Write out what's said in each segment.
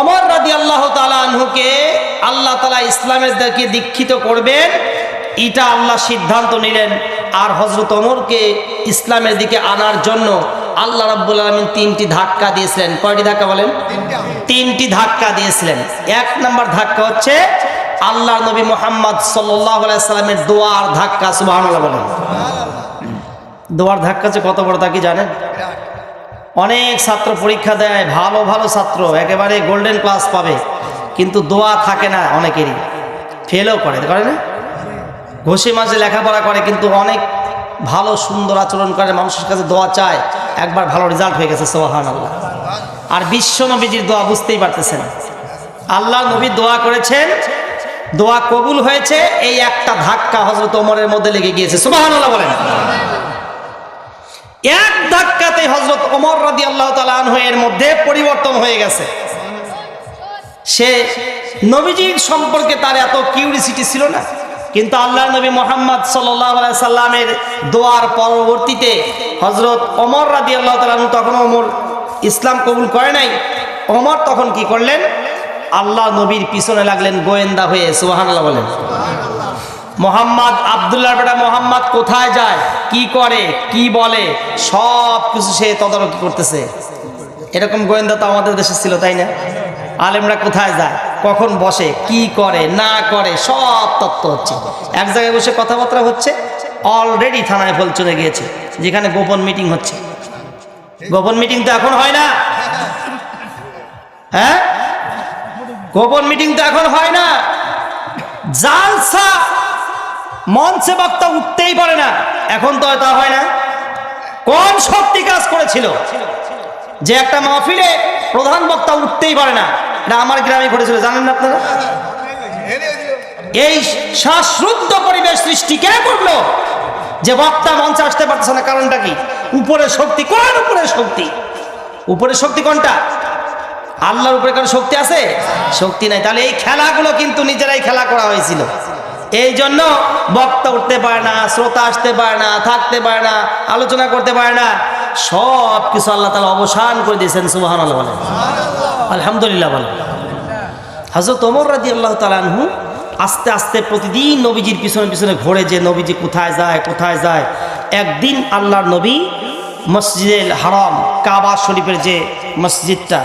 অমর রাদি আল্লাহ আনহুকে আল্লাহ তালা ইসলামের দিকে দীক্ষিত করবেন। এটা আল্লাহ সিদ্ধান্ত নিলেন। আর হজরত অমরকে ইসলামের দিকে আনার জন্য আল্লাহ রাব্বুল আলমিন তিনটি ধাক্কা দিয়েছিলেন। কয়টি ধাক্কা বলেন? তিনটি ধাক্কা দিয়েছিলেন। এক নম্বর ধাক্কা হচ্ছে আল্লাহ নবী মোহাম্মদ সাল্লামের দোয়ার ধাক্কা সুবাহ বলেন। দোয়ার ধাক্কা যে কত বড় তা কি জানেন? অনেক ছাত্র পরীক্ষা দেয়, ভালো ভালো ছাত্র, একেবারে গোল্ডেন ক্লাস পাবে। কিন্তু দোয়া থাকে না অনেকেরই। ফেলও করে করে না? ঘষে মাঝে লেখাপড়া করে, কিন্তু অনেক ভালো, সুন্দর আচরণ করে, মানুষের কাছে দোয়া চায়। একবার ভালো রেজাল্ট হয়ে গেছে সোহান আল্লাহ আর বিশ্ব নবীজির দোয়া বুঝতেই পারতেছেন। আল্লাহ নবী দোয়া করেছেন, দোয়া কবুল হয়েছে, এই একটা ধাক্কা হজরত ওমরের মধ্যে লেগে গিয়েছে। সোহান আল্লাহ বলেন। এক ধাক্কাতে হজরত ওমর রাদি আল্লাহ এর মধ্যে পরিবর্তন হয়ে গেছে। সে নবীজির সম্পর্কে তার এত কিউরিসিটি ছিল না। কিন্তু আল্লাহ নবী মোহাম্মদ সাল্লামের দোয়ার পরবর্তীতে হজরত অমর রাদি আল্লাহ তালু তখন ওমর ইসলাম কবুল করে নাই। অমর তখন কি করলেন? আল্লাহ নবীর পিছনে লাগলেন গোয়েন্দা হয়ে সুহান বলেন। মোহাম্মদ আবদুল্লাহ বেটা মোহাম্মদ কোথায় যায়? কি করে? কি বলে? সব কিছু সে তদারকি করতেছে। এরকম গোয়েন্দা তো আমাদের দেশে ছিল, তাই না? আলেমরা কোথায় যায়? কখন বসে? কি করে? না করে? সব তত্ত্ব হচ্ছে। এক জায়গায় বসে কথাবার্তা হচ্ছে। অলরেডি থানায় ফল চলে গিয়েছে, যেখানে গোপন মিটিং হচ্ছে। গোপন মিটিং তো এখন হয় না। হ্যাঁ? গোপন মিটিং তো এখন হয় না। জালসা মঞ্চে বক্তা উঠতেই পারে না। এখন তো তা হয় না। কোন শক্তি কাজ করেছিল? যে একটা মাহফিলে প্রধান বক্তা উঠতেই পারে না। এটা আমার গ্রামে ঘটেছিল, জানেন না আপনারা? এই শ্বাসরুদ্ধ পরিবেশ সৃষ্টি কে করল? যে বক্তা মঞ্চে আসতে পারতেছে না, কারণটা কি? উপরে শক্তি, কোন উপরে শক্তি? উপরে শক্তি কোনটা? আল্লাহর উপরে কোনো শক্তি আছে? শক্তি নাই। তাহলে এই খেলাগুলো কিন্তু নিজেরাই খেলা করা হয়েছিল। এই জন্য বক্তা উঠতে পারে না, শ্রোতা আসতে পারে না, থাকতে পারে না, আলোচনা করতে পারে না। সব কিছু আল্লাহ তালা অবসান করে দিয়েছেন সুবাহান আল্লাহ আলহামদুলিল্লাহ বলেন। হজরত ওমর রাজি আল্লাহ তালানহু আস্তে আস্তে প্রতিদিন নবীজির পিছনে পিছনে ঘোরে যে, নবীজি কোথায় যায় কোথায় যায়। একদিন আল্লাহর নবী মসজিদুল হারাম, কাবা শরীফের যে মসজিদটা,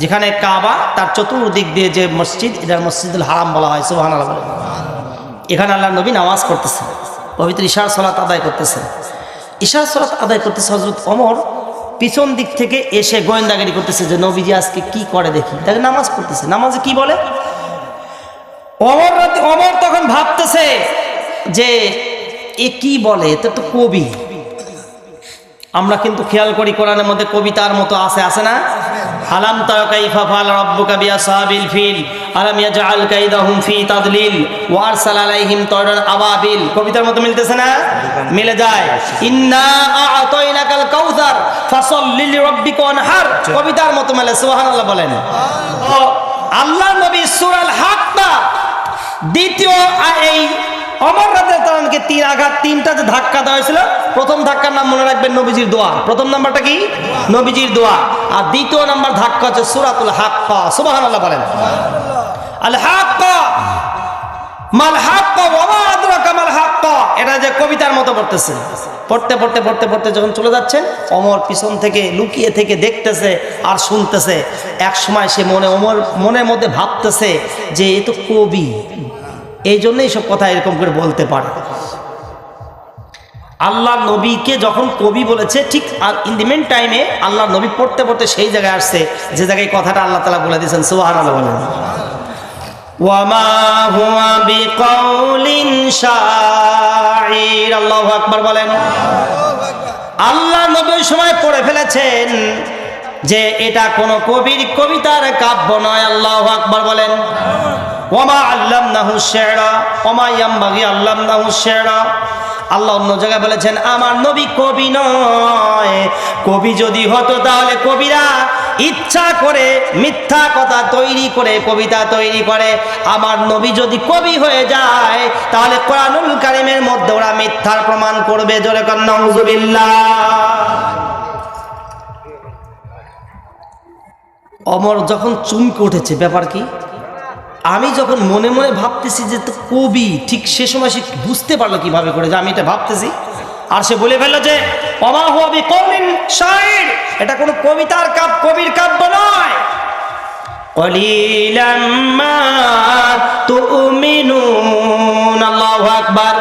যেখানে কাবা তার চতুর্দিক দিয়ে যে মসজিদ, এটা মসজিদুল হারাম বলা হয় সুবাহান আল্লাহ এখানে আল্লাহ নবী নামাজ করতেছেন পবিত্র ইশার সলাত আদায় করতেছেন। ইশার সলাত আদায় করতেছে হজরত অমর পিছন দিক থেকে এসে গোয়েন্দাগারি করতেছে যে, নবীজি আজকে কি করে দেখি? তাকে নামাজ পড়তেছে। নামাজে কি বলে? অমর অমর তখন ভাবতেছে যে, এ কি বলে? এটা তো কবি। আমরা কিন্তু খেয়াল করি কোরআনের মধ্যে কবিতার মতো আছে আছে না? আলাম তারা কাইফা ফাল রব্বুকা বিআসহাবিল ফিল। আলাম ইয়াজআল কাইদাহুম ফি তাদলিল ওয়া আরসাল আলাইহিম তায়রান আবাবিল। কবিতার মতো মিলতেছে না? মিলে যায়। ইন্না আ'তাইনাকাল কাউসার, ফাসাল্লি লিরাব্বিকা ওয়ানহার। কবিতার মতো মিলে, সুবহানাল্লাহ বলেন। আল্লাহ নবী সূরাল হাক্কা দ্বিতীয় এই অমর রাতের তারানকে তিন আঘাত, তিনটা যে ধাক্কা দেওয়া হয়েছিল, প্রথম ধাক্কার নাম মনে রাখবেন নবীজির দোয়া। প্রথম নাম্বারটা কি? নবীজির দোয়া। আর দ্বিতীয় নাম্বার ধাক্কা হচ্ছে সুরাতুল হাক্কা। সুবাহান আল্লাহ বলেন। এটা যে কবিতার মতো পড়তেছে। পড়তে পড়তে পড়তে পড়তে যখন চলে যাচ্ছেন অমর পিছন থেকে লুকিয়ে থেকে দেখতেছে আর শুনতেছে। এক সময় সে মনে অমর মনের মধ্যে ভাবতেছে যে এ তো কবি। এই জন্যই সব কথা এরকম করে বলতে পারে। আল্লাহ নবীকে যখন কবি বলেছে, ঠিক ইন দি টাইমে আল্লাহ নবী পড়তে পড়তে সেই জায়গায় আসছে, যে জায়গায় কথাটা আল্লাহ তালা বলে দিয়েছেন সুবাহ বলেন। ওয়ামা হুয়া বিকাউলিন শাঈর। বলেন। আল্লাহ নবীর সময় পড়ে ফেলেছেন যে এটা কোন কবির কবিতার কাব্য নয়, আল্লাহু আকবার বলেন। ওমা আল্লামনাহু শেরা ওমা ইয়ামবাগি আল্লামনাহু শেরা আল্লাহ অন্য জায়গায় বলেছেন, আমার নবী কবি নয় কবি যদি হতো তাহলে কবিরা ইচ্ছা করে মিথ্যা কথা তৈরি করে, কবিতা তৈরি করে। আমার নবী যদি কবি হয়ে যায়, তাহলে কোরআনুল কারিমের মধ্যে ওরা মিথ্যার প্রমাণ করবে। জোরে কন্যা অমর যখন চুমকে উঠেছে, ব্যাপার কি? আমি যখন মনে মনে ভাবতেছি যে তো কবি, ঠিক সে সময় সে বুঝতে পারল কীভাবে করে যে আমি এটা ভাবতেছি। আর সে বলে ফেলল যে অমা হবি কবিন শাহির এটা কোনো কবিতার কাপ কবির কাব্য নয়। আকবার।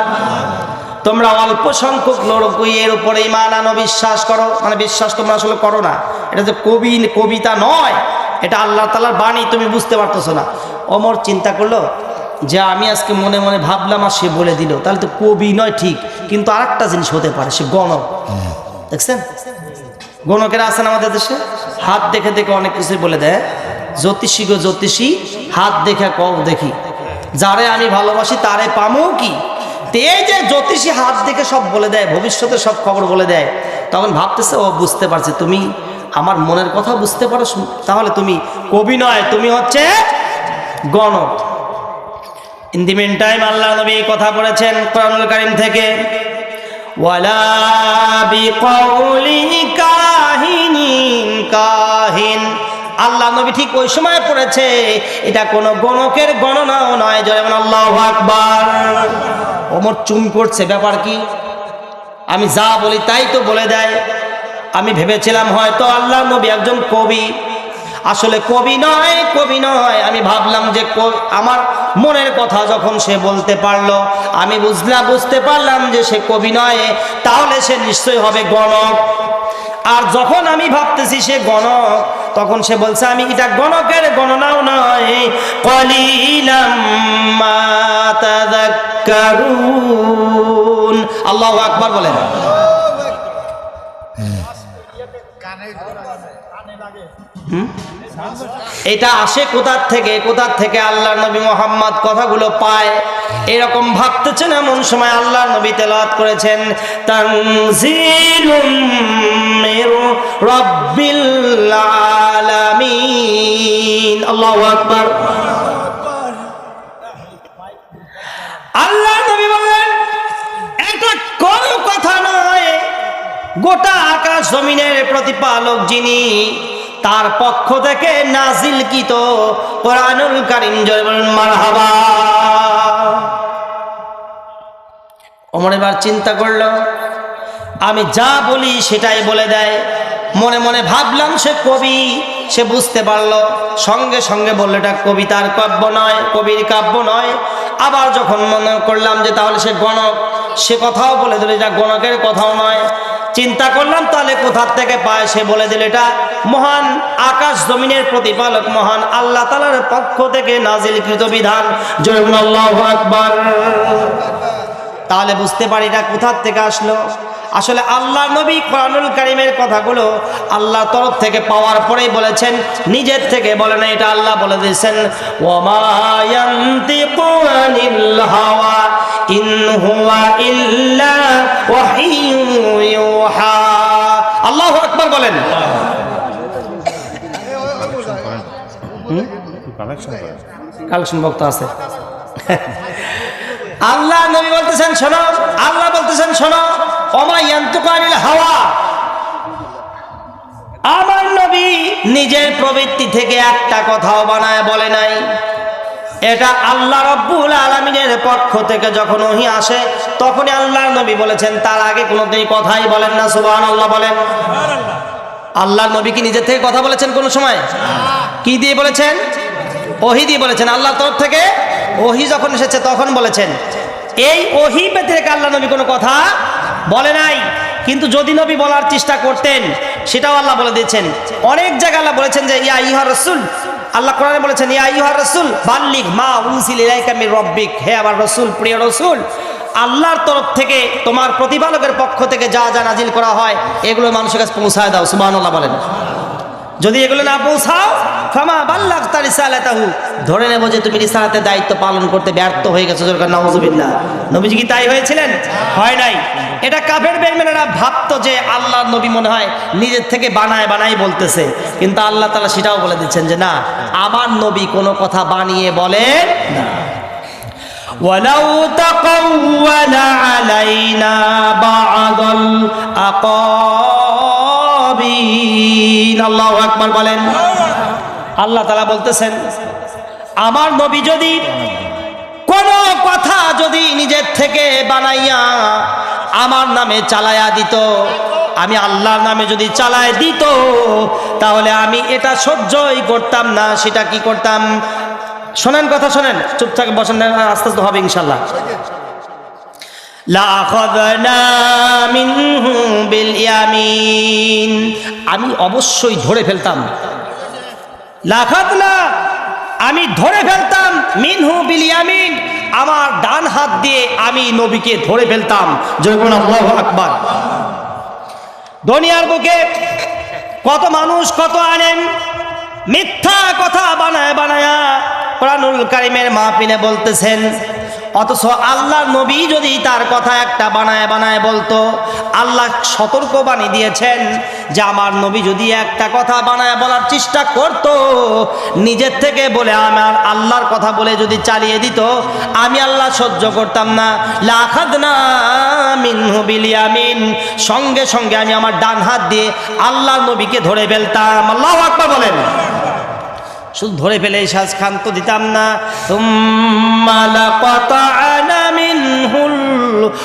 তোমরা অল্প সংখ্যক লোকই এর উপরে ইমান আনো, বিশ্বাস করো। মানে বিশ্বাস তোমরা আসলে করো না। এটা যে কবি, কবিতা নয়। এটা আল্লাহ তালার বাণী, তুমি বুঝতে পারতেছো না। অমর চিন্তা করল যে আমি আজকে মনে মনে ভাবলাম আর সে বলে দিল। তাহলে তো কবি নয় ঠিক, কিন্তু আর জিনিস হতে পারে, সে গণ দেখছেন? গণকেরা আছেন আমাদের দেশে? হাত দেখে দেখে অনেক কিছু বলে দেয়। জ্যোতিষী গো জ্যোতিষী, হাত দেখে কও দেখি। যারে আমি ভালোবাসি, তারে পামো কি? এই যে জ্যোতিষী হাত দেখে সব বলে দেয়, ভবিষ্যতে সব খবর বলে দেয়। তখন ভাবতেছে, ও বুঝতে পারছে, তুমি আমার মনের কথা বুঝতে পারো তাহলে তুমি কবি নয়, তুমি হচ্ছে গণক। ইন দি মিন টাইম আল্লাহ নবী কথা বলেছেন কোরআনুল কারিম থেকে। ওয়ালা কাহিনীন কাহিন। আল্লাহ নবী ঠিক ওই সময় পড়েছে। এটা কোনো গণকের গণনাও নয় যেমন আল্লাহ আকবার। ওমর চুম করছে, ব্যাপার কি? আমি যা বলি তাই তো বলে দেয়। আমি ভেবেছিলাম হয়তো আল্লাহ নবী একজন কবি। আসলে কবি নয় কবি নয়। আমি ভাবলাম যে আমার মনের কথা যখন সে বলতে পারল, আমি বুঝলাম বুঝতে পারলাম যে সে কবি নয়, তাহলে সে নিশ্চয়ই হবে গণক। আর যখন আমি ভাবতেছি সে গণক, তখন সে বলছে, আমি এটা গণকের গণনাও নয়। কলিলাম আল্লাহ আকবার বলেন। এটা আসে কোথার থেকে? কোথার থেকে আল্লাহ নবী মোহাম্মদ কথাগুলো পায়? এরকম ভাবতেছেন এমন সময় আল্লাহ নবী তেলাওয়াত করেছেন আকবার। আল্লাহ নবী বললেন, এটা কোনো কথা নয়। গোটা আকাশ জমিনের প্রতিপালক যিনি তার পক্ষ থেকে নাজিল কিত কোরআনুল কারিম জয় বলেন, মারহাবা। অমর এবার চিন্তা করল, আমি যা বলি সেটাই বলে দেয়। মনে মনে ভাবলাম সে কবি, সে বুঝতে পারল, সঙ্গে সঙ্গে বলল এটা কবিতার কাব্য নয়, কবির কাব্য নয়। আবার যখন মনে করলাম যে তাহলে সে গণক, সে কথাও বলে দিল, এটা গণকের কথাও নয়। চিন্তা করলাম, তাহলে কোথার থেকে পায় সে বলে দিল এটা? মহান আকাশ জমিনের প্রতিপালক, মহান আল্লাহ তালার পক্ষ থেকে নাজিলকৃত বিধান। আকবার। তাহলে বুঝতে পারি এটা কোথার থেকে আসলো। আসলে আল্লাহ নবী কোরআনুল কারিমের কথাগুলো আল্লাহ তরফ থেকে পাওয়ার পরেই বলেছেন, নিজের থেকে বলে না, এটা আল্লাহ বলে দিয়েছেন আল্লাহু আকবার বলেন। কালেকশন করে কালেকশন বক্তা আছে। আল্লাহ নবী বলতেছেন শোনো আল্লাহ বলতেছেন শোনো অমায়ন্তকানিল হাওয়া। আমার নবী নিজের প্রবৃত্তি থেকে একটা কথাও বানায় বলে নাই। এটা আল্লাহ রব্বুল আলমিনের পক্ষ থেকে যখন ওহি আসে তখনই আল্লাহ নবী বলেছেন তার আগে কোনোদিন কথাই বলেন না সুবাহ আল্লাহ বলেন আল্লাহ নবী কি নিজের থেকে কথা বলেছেন কোনো সময়? কি দিয়ে বলেছেন? ওহি দিয়ে বলেছেন আল্লাহ তরফ থেকে ওহি যখন এসেছে তখন বলেছেন। এই ওহি ব্যতিরেকে আল্লাহ নবী কোনো কথা বলে নাই, কিন্তু যদি নবী বলার চেষ্টা করতেন, সেটাও আল্লাহ বলে দিয়েছেন। অনেক জায়গায় আল্লাহ বলেছেন যে, ইয়া ইহা রসুল, আল্লাহ কোরআনে বলেছেন, ইয়া ইহা রসুল বাল্লিক মা উনসিল ইলাইকা মির রব্বিক, হে আমার রসুল, প্রিয় রসুল, আল্লাহর তরফ থেকে তোমার প্রতিপালকের পক্ষ থেকে যা যা নাজিল করা হয়, এগুলো মানুষের কাছে পৌঁছায় দাও, সুবহানাল্লাহ বলেন। যদি এগুলো না পৌঁছাও ফামা বাল্লাগ তার রিসালাতাহু ধরে নেব যে তুমি রিসালাতের দায়িত্ব পালন করতে ব্যর্থ হয়ে গেছো জোরকার নাউজুবিল্লাহ নবীজি কি তাই হয়েছিলেন হয় নাই এটা কাফের বেইমানেরা ভাবতো যে আল্লাহ নবী মনে হয় নিজের থেকে বানায় বানাই বলতেছে কিন্তু আল্লাহ তাআলা সেটাও বলে দিচ্ছেন যে না আমার নবী কোনো কথা বানিয়ে বলেন না ولو تقول علينا بعض الأقاويل الله أكبر বলেন আল্লাহ তালা বলতেছেন, আমার নবী যদি কোন কথা যদি নিজের থেকে বানাইয়া আমার নামে চালায়া দিত, আমি আল্লাহর নামে যদি চালায় দিত, তাহলে আমি এটা সহ্যই করতাম না, সেটা কি করতাম? শোনেন কথা শোনেন, চুপ থাকে, বসেন আস্তে আস্তে হবে ইনশাল্লাহ আমি অবশ্যই ধরে ফেলতাম। লাখাতনা আমি ধরে ফেলতাম, মিনহু বিলিয়ামিন আমার ডান হাত দিয়ে আমি নবীকে ধরে ফেলতাম। যখন আল্লাহ আকবার। দুনিয়ার বুকে কত মানুষ কত আনেন মিথ্যা কথা বানায় বানায়া কোরআনুল কারিমের মাহফিলে বলতেছেন অথচ আল্লাহ নবী যদি তার কথা একটা বানায় বানায় বলতো, আল্লাহ সতর্ক বাণী দিয়েছেন যে আমার নবী যদি একটা কথা বানায় বলার চেষ্টা করত, নিজের থেকে বলে আমার আল্লাহর কথা বলে যদি চালিয়ে দিত, আমি আল্লাহ সহ্য করতাম না। লাখাদ না মিনহু বিলিয়ামিন, সঙ্গে সঙ্গে আমি আমার ডান হাত দিয়ে আল্লাহ নবীকে ধরে ফেলতাম। আল্লাহ আকবার বলেন। শুধু ধরে ফেলে শ্বাস তো দিতাম না।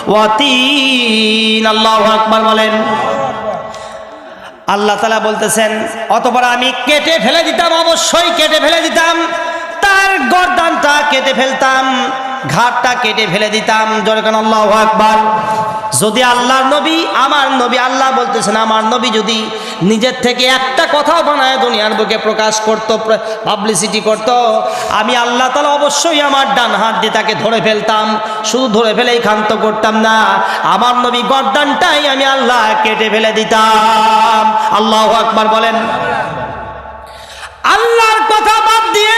ওয়াতিন। আকবার বলেন। আল্লাহ তালা বলতেছেন, অতপর আমি কেটে ফেলে দিতাম, অবশ্যই কেটে ফেলে দিতাম। তার গরদানটা কেটে ফেলতাম। ঘাটটা কেটে ফেলে দিতাম। জোরকান আল্লাহ আকবার। যদি আল্লাহর নবী, আমার নবী, আল্লাহ বলতেছেন, আমার নবী যদি নিজের থেকে একটা কথাও বানায় দুনিয়ার বুকে প্রকাশ করত পাবলিসিটি করত, আমি আল্লাহ তালা অবশ্যই আমার ডান হাত দিয়ে তাকে ধরে ফেলতাম। শুধু ধরে ফেলেই ক্ষান্ত করতাম না, আমার নবী গর্দানটাই আমি আল্লাহ কেটে ফেলে দিতাম। আল্লাহ আকবার বলেন। আল্লাহর কথা বাদ দিয়ে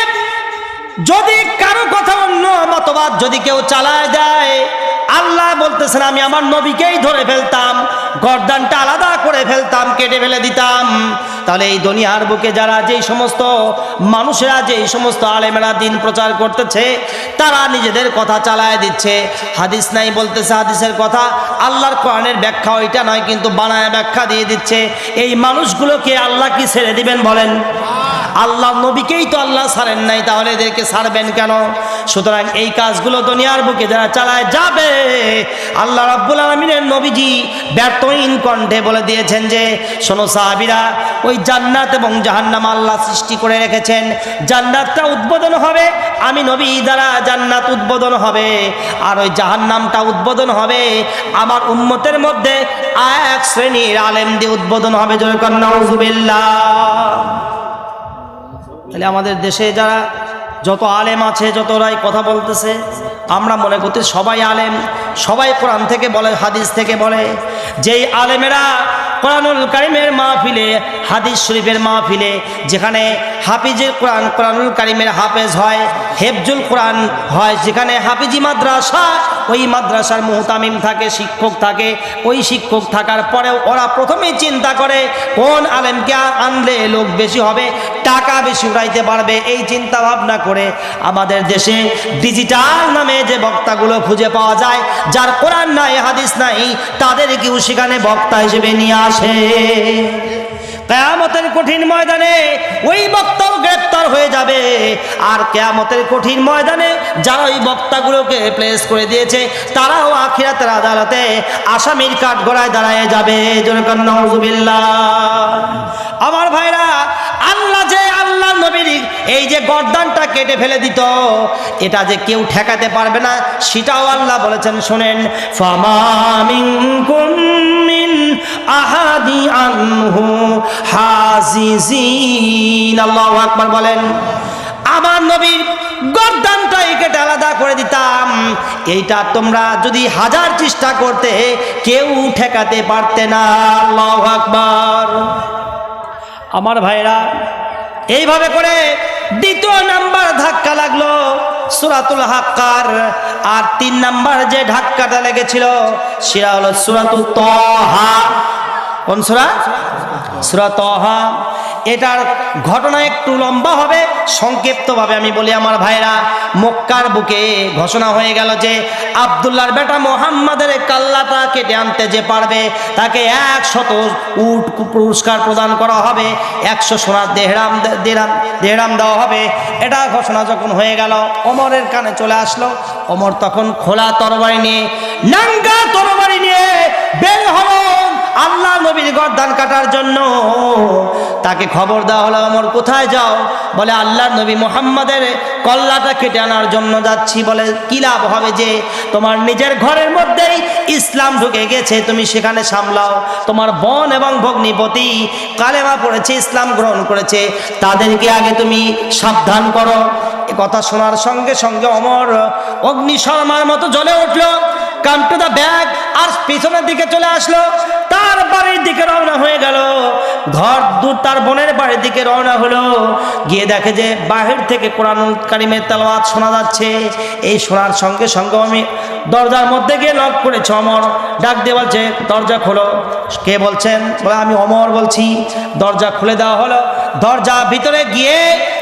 যদি কারও কথা অন্য মতবাদ যদি কেউ চালায় দেয়, আল্লাহ বলতেছেন, আমি আমার নবীকেই ধরে ফেলতাম, গর্দানটা আলাদা করে ফেলতাম, কেটে ফেলে দিতাম। তাহলে এই দুনিয়ার বুকে যারা যেই সমস্ত মানুষেরা, যেই সমস্ত আলেমেরা দিন প্রচার করতেছে, তারা নিজেদের কথা চালায় দিচ্ছে। হাদিস নাই বলতেছে হাদিসের কথা, আল্লাহর কোরআনের ব্যাখ্যা ওইটা নয়, কিন্তু বানায় ব্যাখ্যা দিয়ে দিচ্ছে। এই মানুষগুলোকে আল্লাহ কি ছেড়ে দিবেন বলেন? আল্লাহ নবীকেই তো আল্লাহ ছাড়েন নাই, তাহলে এদেরকে ছাড়বেন কেন? সুতরাং এই কাজগুলো দুনিয়ার বুকে যারা চালায় যাবে। আল্লাহ রাব্বুল আলমিনের নবীজি ব্যর্থহীন কণ্ঠে বলে দিয়েছেন যে, শোনো সাহাবিরা, ওই জান্নাত এবং জাহান্নাম আল্লাহ সৃষ্টি করে রেখেছেন। জান্নাতটা উদ্বোধন হবে, আমি নবী দ্বারা জান্নাত উদ্বোধন হবে, আর ওই জাহান্নামটা উদ্বোধন হবে আমার উম্মতের মধ্যে এক শ্রেণির আলেম দিয়ে উদ্বোধন হবে জয় কন্যা তাহলে আমাদের দেশে যারা যত আলেম আছে যত রাই কথা বলতেছে, আমরা মনে করতে সবাই আলেম। সবাই কোরআন থেকে বলে, হাদিস থেকে বলে। যেই আলেমেরা কোরআনুল কারিমের মাহফিলে, হাদিস শরীফের মাহফিলে, যেখানে হাফিজের কোরআন, কোরআনুল কারিমের হাফেজ হয়, হেফজুল কোরআন হয়, যেখানে হাফিজি মাদ্রাসা, ওই মাদ্রাসার মুহতামিম থাকে, শিক্ষক থাকে, ওই শিক্ষক থাকার পরেও ওরা প্রথমেই চিন্তা করে, কোন আলেমকে আনলে লোক বেশি হবে টাকা বেশি উড়াইতে পারবে, এই চিন্তা ভাবনা করে আমাদের দেশে ডিজিটাল নামে যে বক্তাগুলো খুঁজে পাওয়া যায়, যার কোরআন নাই, হাদিস নাই তাদেরকেও সেখানে বক্তা হিসেবে নিয়ে আসে। কেয়ামতের কঠিন ময়দানে ওই বক্তাও গ্রেপ্তার হয়ে যাবে। আর কেয়ামতের কঠিন ময়দানে যারা ওই বক্তাগুলোকে প্লেস করে দিয়েছে, তারাও আখিরাতের আদালতে আসামির কাঠ গড়ায় দাঁড়ায় যাবে। জনকন আমার ভাইরা আল্লাহ যে আল্লাহ নবীর এই যে গর্দানটা কেটে ফেলে দিত, এটা যে কেউ ঠেকাতে পারবে না, সেটাও আল্লাহ বলেছেন, শোনেন কুমিন আহাদি আনহু হাজিজিন। আল্লাহু আকবার বলেন, আমার নবীর গর্দানটাই কেটে আলাদা করে দিতাম। এইটা তোমরা যদি হাজার চেষ্টা করতে, কেউ ঠেকাতে পারতে না। আল্লাহ আকবার। আমার ভাইরা এইভাবে করে দ্বিতীয় নাম্বার ধাক্কা লাগল সুরাতুল হাক্কার। আর তিন নাম্বার যে ধাক্কাটা লেগেছিল, সেটা হলো সুরাতুল তহা কোন সুরা? সুরা তহা এটার ঘটনা একটু লম্বা হবে, সংক্ষিপ্তভাবে আমি বলি, আমার ভাইরা, মক্কার বুকে ঘোষণা হয়ে গেল যে আবদুল্লাহর বেটা মোহাম্মদের কাল্লাটা কেটে আনতে যে পারবে, তাকে একশত উট পুরস্কার প্রদান করা হবে, একশো সোনার দেহরাম দেহরাম দেহরাম দেওয়া হবে। এটা ঘোষণা যখন হয়ে গেল, অমরের কানে চলে আসলো, অমর তখন খোলা তরবারি নিয়ে, নাঙ্গা তরবারি আল্লাহ নবীর গর্দান কাটার জন্য। তাকে খবর দেওয়া হলো আমার কোথায় যাও? বলে, আল্লাহ নবী মোহাম্মদের কল্লাটা কেটে আনার জন্য যাচ্ছি। বলে, কি লাভ হবে যে তোমার নিজের ঘরের মধ্যেই ইসলাম ঢুকে গেছে, তুমি সেখানে সামলাও। তোমার বোন এবং ভগ্নিপতি কালেমা পড়েছে, ইসলাম গ্রহণ করেছে। তাদেরকে আগে তুমি সাবধান করো। কথা শোনার সঙ্গে সঙ্গে অমর অগ্নিশর্মার মতো জ্বলে উঠল কাম টু দ্য ব্যাগ আর পিছনের দিকে চলে আসলো। তার বাড়ির দিকে রওনা হয়ে গেল। ঘর দূর তার বোনের বাড়ির দিকে রওনা হলো। গিয়ে দেখে যে বাহির থেকে কোরআন কারিমের তেলাওয়াত শোনা যাচ্ছে। এই শোনার সঙ্গে সঙ্গে আমি দরজার মধ্যে গিয়ে নক করেছে। অমর ডাক দিয়ে বলছে, দরজা খোলো। কে বলছেন? বলে, আমি অমর বলছি। দরজা খুলে দেওয়া হলো। দরজা ভিতরে গিয়ে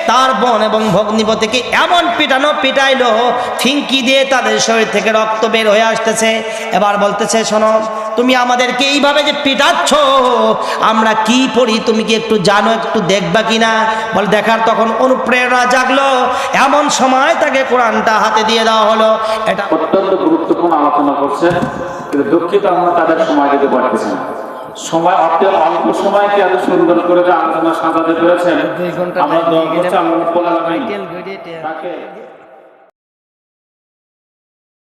তার বোন এবং ভগ্নিপতিকে এমন পিটানো, পিটাইলো। ফিঙ্কি দিয়ে তাদের শরীর থেকে রক্ত বের হয়ে আসতেছে। এবার বলতেছে, শোনো তুমি আমাদেরকে এইভাবে যে পিটাচ্ছ আমরা কি পড়ি তুমি কি একটু জানো একটু দেখবা কি না বল দেখার তখন অনুপ্রেরণা জাগলো। এমন সময় তাকে কোরআনটা হাতে দিয়ে দেওয়া হলো। এটা অত্যন্ত গুরুত্বপূর্ণ আলোচনা করছে কিন্তু দুঃখিত আমরা তাদের সময় দিতে পারতেছি না। সময় অল্প অল্প সময়কে এত সুন্দর করে যে আলোচনা সাজাতে পেরেছেন। আমরা দোয়া করছি আমরা তাকে